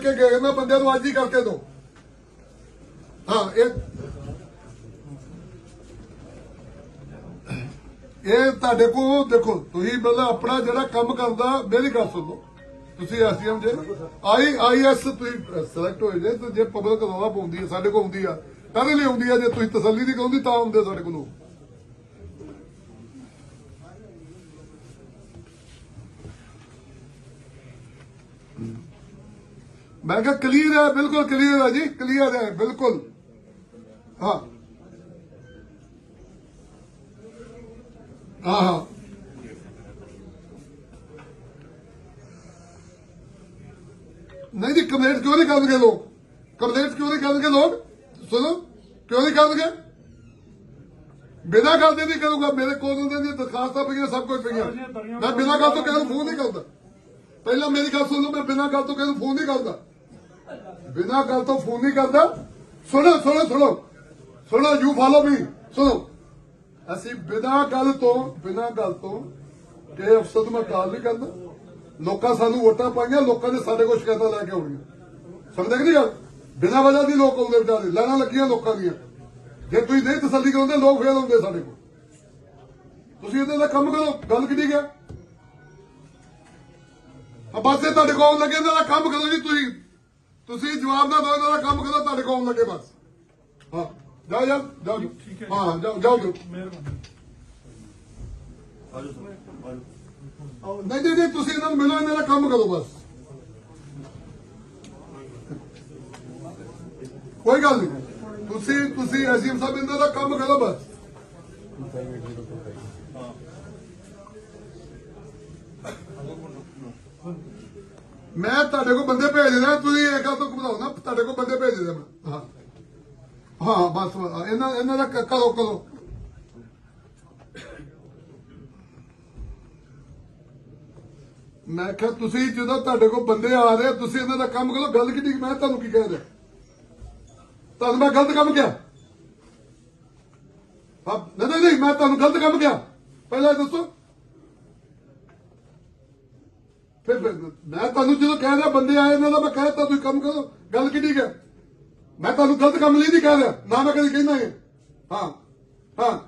ਕੇ ਗਏ ਨਾ ਬੰਦੇ ਨੂੰ ਅੱਜ ਹੀ ਕਰਕੇ ਦੋ। ਹਾਂ, ਇਹ ਇਹ ਤੁਹਾਡੇ ਕੋਲ, ਦੇਖੋ, ਤੁਸੀਂ ਮਤਲਬ ਆਪਣਾ ਜਿਹੜਾ ਕੰਮ ਕਰਦਾ, ਮੇਰੀ ਗੱਲ ਸੁਣੋ ਤੁਸੀਂ ਐਸਡੀਐਮ ਜੇ, ਆਈ, ਆਈਐਸ ਤੁਸੀਂ ਸਿਲੈਕਟ ਹੋਏ ਜੇ, ਤੇ ਜੇ ਪਬਲਿਕ ਰੌਲਾ ਪਾਉਂਦੀ ਹੈ, ਸਾਡੇ ਕੋਲ ਆਉਂਦੀ ਆ ਕਾਹਦੇ ਲਈ ਆਉਂਦੀ ਆ, ਜੇ ਤੁਸੀਂ ਤਸੱਲੀ ਦੀ ਕਹੋਂਦੀ ਤਾਂ ਆਉਂਦੇ ਸਾਡੇ ਕੋਲ। ਲੋਕ। ਮੈਂ ਕਿਹਾ ਕਲੀਅਰ ਹੈ ਬਿਲਕੁਲ ਕਲੀਅਰ ਹੈ ਜੀ ਕਲੀਅਰ ਹੈ ਬਿਲਕੁਲ ਹਾਂ ਹਾਂ ਹਾਂ ਨਹੀਂ ਜੀ ਕੰਪਲੇਂਟ ਕਿਉਂ ਨਹੀਂ ਕਰਨਗੇ ਲੋਕ ਕੰਪਲੇਂਟ ਕਿਉਂ ਨਹੀਂ ਕਰਨਗੇ ਲੋਕ ਸੁਣੋ ਕਿਉਂ ਨਹੀਂ ਕਰਨਗੇ ਬਿਨਾਂ ਗੱਲ ਦੇ ਨਹੀਂ ਕਰੂੰਗਾ ਮੇਰੇ ਕੋਲ ਉਹਦੇ ਦੀਆਂ ਦਰਖਾਸਤਾਂ ਪਈਆਂ ਸਭ ਕੁਝ ਪਈਆਂ ਮੈਂ ਬਿਨਾਂ ਗੱਲ ਤੋਂ ਕਿਸੇ ਨੂੰ ਫੋਨ ਨਹੀਂ ਕਰਦਾ ਪਹਿਲਾਂ ਮੇਰੀ ਗੱਲ ਸੁਣ ਲਓ ਮੈਂ ਬਿਨਾਂ ਗੱਲ ਬਿਨਾਂ ਗੱਲ ਤੋਂ ਫੋਨ ਨਹੀਂ ਕਰਦਾ। ਸੁਣੋ ਸੁਣੋ ਸੁਣੋ। ਸੁਣੋ ਯੂ ਫਾਲੋ ਮੀ ਸੁਣੋ। ਅਸੀਂ ਬਿਨਾਂ ਗੱਲ ਤੋਂ, ਬਿਨਾਂ ਗੱਲ ਤੋਂ ਕਿ ਅਫਸਰ ਮੈਂ ਕਾਲ ਨਹੀਂ ਕਰਦਾ। ਲੋਕਾਂ ਸਾਨੂੰ ਵੋਟਾਂ ਪਾਈਆਂ, ਲੋਕਾਂ ਨੇ ਸਾਡੇ ਕੋਲ ਸ਼ਿਕਾਇਤਾਂ ਲੈ ਕੇ ਆਉਣੀਆਂ। ਸਮਝਦੇ ਕਿ ਨਹੀਂ ਗੱਲ? ਬਿਨਾਂ ਵਜ੍ਹਾ ਦੀ ਲੋਕ ਆਉਂਦੇ ਵਿਚਾਰੇ ਲੈਣਾ ਲੱਗੀਆਂ ਲੋਕਾਂ ਦੀਆਂ। ਜੇ ਤੁਸੀਂ ਨਹੀਂ ਤਸੱਲੀ ਕਰਾਉਂਦੇ, ਲੋਕ ਫੇਲ ਆਉਂਦੇ ਸਾਡੇ ਕੋਲ। ਤੁਸੀਂ ਇਹਦੇ ਦਾ ਕੰਮ ਕਰੋ, ਗੱਲ ਕਿੱਡੀ ਗਿਆ ਆ ਬਸ ਇਹ ਤੁਹਾਡੇ ਕੋਲ ਆਉਣ ਲੱਗੇ, ਇਹਨਾਂ ਦਾ ਕੰਮ ਕਰੋ ਜੀ ਤੁਸੀਂ। ਤੁਸੀਂ ਜਵਾਬ ਨਾ ਦਿਓ ਇਹਨਾਂ ਦਾ ਕੰਮ ਕਰੋ ਤੁਹਾਡੇ ਕੋਲ ਲੱਗੇ ਬਸ। ਹਾਂ ਜਾਓ ਜਾਓ ਜਾਓ। ਹਾਂ ਜਾਓ ਜਾਓ ਜਾਓ। ਆਓ, ਨਹੀਂ ਨਹੀਂ ਨਹੀਂ ਤੁਸੀਂ ਇਹਨਾਂ ਨੂੰ ਮਿਲੋ ਇਹਨਾਂ ਦਾ ਕੰਮ ਕਰੋ ਬਸ। ਕੋਈ ਗੱਲ ਨਹੀਂ। ਤੁਸੀਂ ਤੁਸੀਂ ਐਸਐਮ ਸਾਹਿਬ ਇਹਨਾਂ ਦਾ ਕੰਮ ਕਰੋ ਬਸ। ਮੈਂ ਤੁਹਾਡੇ ਕੋਲ ਬੰਦੇ ਭੇਜ ਰਿਹਾ ਤੁਸੀਂ ਇਹ ਗੱਲ ਤੋਂ ਘਬਰਾਓ ਨਾ, ਤੁਹਾਡੇ ਕੋਲ ਬੰਦੇ ਭੇਜ ਦਿੰਦਾ ਮੈਂ। ਹਾਂ। ਹਾਂ, ਬਸ ਇਹਨਾਂ ਇਹਨਾਂ ਦਾ ਕਰੋ ਕਰੋ। ਮੈਂ ਕਿਹਾ, ਤੁਸੀਂ ਜਦੋਂ ਤੁਹਾਡੇ ਕੋਲ ਬੰਦੇ ਆ ਰਹੇ, ਤੁਸੀਂ ਇਹਨਾਂ ਦਾ ਕੰਮ ਕਰੋ, ਗੱਲ ਕਿੱਡੀ ਮੈਂ ਤੁਹਾਨੂੰ ਕੀ ਕਹਿ ਰਿਹਾ? ਤੁਹਾਨੂੰ ਮੈਂ ਗਲਤ ਕੰਮ ਕਿਹਾ? ਹਾਂ, ਨਹੀਂ ਨਹੀਂ ਮੈਂ ਤੁਹਾਨੂੰ ਗਲਤ ਕੰਮ ਕਿਹਾ। ਪਹਿਲਾਂ ਦੱਸੋ। ਫਿਰ ਫਿਰ ਮੈਂ ਤੁਹਾਨੂੰ ਜਦੋਂ ਕਹਿ ਰਿਹਾ ਬੰਦੇ ਆਏ ਇਹਨਾਂ ਦਾ ਮੈਂ ਕਹਿ ਤਾ ਤੁਸੀਂ ਕੰਮ ਕਰੋ। ਗੱਲ ਕਿੱਡੀ ਹੈ? ਮੈਂ ਤੁਹਾਨੂੰ ਗਲਤ ਕੰਮ ਲਈ ਨਹੀਂ ਕਹਿ ਰਿਹਾ। ਨਾ ਮੈਂ ਕਦੀ ਕਹਿੰਦਾ ਹਾਂ ਹਾਂ ਹਾਂ।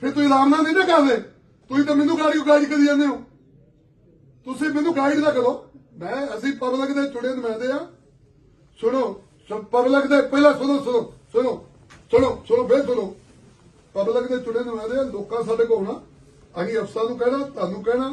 ਫਿਰ ਤੁਸੀਂ ਆਰਾਮ ਨਾਲ ਨਹੀਂ ਨਾ ਕਰਦੇ? ਤੁਸੀਂ ਤਾਂ ਮੈਨੂੰ ਗਾੜੀ ਗਾਈਡ ਕਰੀ ਜਾਂਦੇ ਹੋ। ਤੁਸੀਂ ਮੈਨੂੰ ਗਾਈਡ ਨਾ ਕਰੋ। ਮੈਂ, ਅਸੀਂ ਪਬਲਿਕ ਦੇ ਚੁਣੇ ਨੁਮਾਇੰਦੇ ਆ ਸੁਣੋ ਪਬਲਿਕ ਦੇ ਪਹਿਲਾਂ ਸੁਣੋ ਸੁਣੋ ਸੁਣੋ ਸੁਣੋ ਸੁਣੋ, ਫੇਰ ਸੁਣੋ। ਪਬਲਿਕ ਦੇ ਚੁਣੇ ਨੁਮਾਇੰਦੇ ਆ ਲੋਕਾਂ ਸਾਡੇ ਕੋਲ ਆਉਣਾ। ਅਸੀਂ ਅਫਸਰਾਂ ਨੂੰ ਕਹਿਣਾ, ਤੁਹਾਨੂੰ ਕਹਿਣਾ।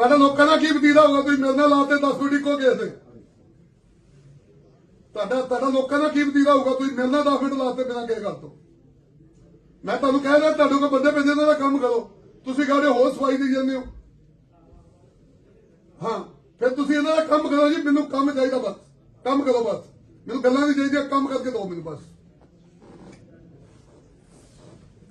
ਤੁਹਾਡਾ ਲੋਕਾਂ ਦਾ ਕੀ ਵਤੀਰਾ ਹੋਗਾ ਤੁਸੀਂ ਮੇਰੇ ਨਾਲ ਲਾਤੇ 10 ਮਿੰਟ ਇੱਕੋ ਗਏ ਤੇ ਤੁਹਾਡਾ ਤੁਹਾਡਾ ਲੋਕਾਂ ਦਾ ਕੀ ਵਤੀਰਾ ਹੋਊਗਾ? ਤੁਸੀਂ ਮੇਰੇ ਨਾਲ 10 ਮਿੰਟ ਲਾਤੇ ਬਿਨਾਂ ਕਿਸੇ ਗੱਲ ਤੋਂ। ਮੈਂ ਤੁਹਾਨੂੰ ਕਹਿ ਰਿਹਾ, ਤੁਹਾਡੇ ਕੋਲ ਬੰਦੇ ਪੈਂਦੇ ਇਹਨਾਂ ਦਾ ਕੰਮ ਕਰੋ। ਤੁਸੀਂ ਕਹਿੰਦੇ ਹੋਰ ਸਫ਼ਾਈ ਦੇ ਜਾਂਦੇ ਹੋ। ਹਾਂ, ਫਿਰ ਤੁਸੀਂ ਇਹਨਾਂ ਦਾ ਕੰਮ ਕਰੋ ਜੀ, ਮੈਨੂੰ ਕੰਮ ਚਾਹੀਦਾ ਬਸ। ਕੰਮ ਕਰੋ ਬਸ। ਮੈਨੂੰ ਗੱਲਾਂ ਨਹੀਂ ਚਾਹੀਦੀਆਂ, ਕੰਮ ਕਰਕੇ ਦਿਓ ਮੈਨੂੰ ਬਸ।